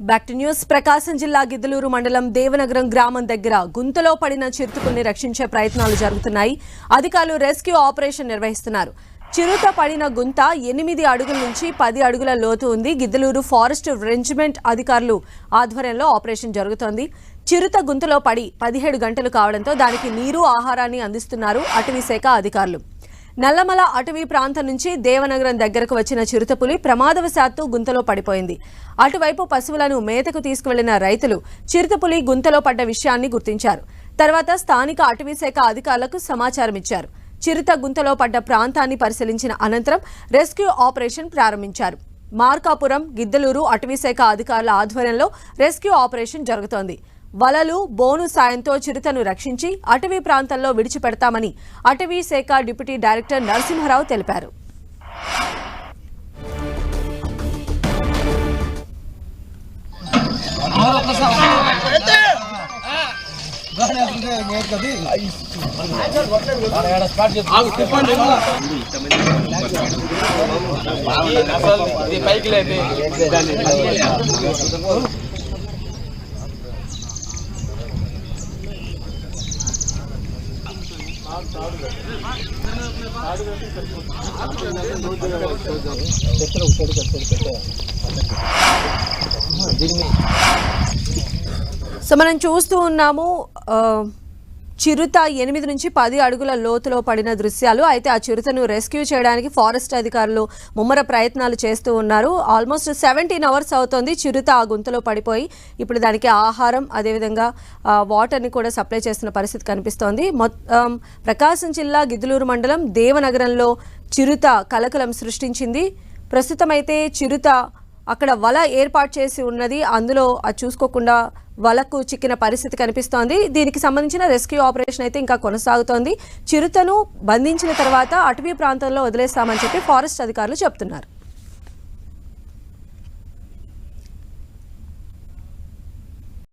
Back to news ప్రకాశం జిల్లా గిద్దలూరు మండలం దేవనగరం గ్రామం దగ్గర గుంతలో పడిన చిరుతపుల్ని రక్షించే ప్రయత్నాలు జరుగుతున్నాయి. అధికారులు రెస్క్యూ ఆపరేషన్ నిర్వహిస్తున్నారు. చిరుత పడిన గుంత ఎనిమిది అడుగుల నుంచి పది అడుగుల లోతు ఉంది. గిద్దలూరు ఫారెస్ట్ రెంజ్మెంట్ అధికారులు ఆధ్వర్యంలో ఆపరేషన్ జరుగుతోంది. చిరుత గుంతలో పడి పదిహేడు గంటలు కావడంతో దానికి నీరు ఆహారాన్ని అందిస్తున్నారు అటవీ శాఖ అధికారులు. నల్లమల అటవీ ప్రాంతం నుంచి దేవనగరం దగ్గరకు వచ్చిన చిరుతపులి ప్రమాదవశాత్తు గుంతలో పడిపోయింది. అటువైపు పశువులను మేతకు తీసుకువెళ్ళిన రైతులు చిరుతపులి గుంతలో పడ్డ విషయాన్ని గుర్తించారు. తర్వాత స్థానిక అటవీ శాఖ అధికారులకు సమాచారం ఇచ్చారు. చిరుత గుంతలో పడ్డ ప్రాంతాన్ని పరిశీలించిన అనంతరం రెస్క్యూ ఆపరేషన్ ప్రారంభించారు. మార్కాపురం గిద్దలూరు అటవీ శాఖ అధికారుల ఆధ్వర్యంలో రెస్క్యూ ఆపరేషన్ జరుగుతోంది. వలలు బోను సాయంతో చిరుతను రక్షించి అటవీ ప్రాంతంలో విడిచిపెడతామని అటవీ శాఖ డిప్యూటీ డైరెక్టర్ నరసింహారావు తెలిపారు. పైకి సో మనం చూస్తూ ఉన్నాము చిరుత ఎనిమిది నుంచి పది అడుగుల లోతులో పడిన దృశ్యాలు. అయితే ఆ చిరుతను రెస్క్యూ చేయడానికి ఫారెస్ట్ అధికారులు ముమ్మర ప్రయత్నాలు చేస్తూ ఉన్నారు. ఆల్మోస్ట్ సెవెంటీన్ అవర్స్ అవుతోంది. చిరుత ఆ గుంతలో పడిపోయి ఇప్పుడు దానికి ఆహారం అదేవిధంగా వాటర్ని కూడా సప్లై చేస్తున్న పరిస్థితి కనిపిస్తోంది. మొత్తం ప్రకాశం జిల్లా గిద్దలూరు మండలం దేవనగరంలో చిరుత కలకలం సృష్టించింది. ప్రస్తుతం అయితే చిరుత అక్కడ వల ఏర్పాటు చేసి ఉన్నది. అందులో అది చూసుకోకుండా వలకు చిక్కిన పరిస్థితి కనిపిస్తోంది. దీనికి సంబంధించిన రెస్క్యూ ఆపరేషన్ అయితే ఇంకా కొనసాగుతోంది. చిరుతను బంధించిన తర్వాత అటవీ ప్రాంతంలో వదిలేస్తామని చెప్పి ఫారెస్ట్ అధికారులు చెప్తున్నారు.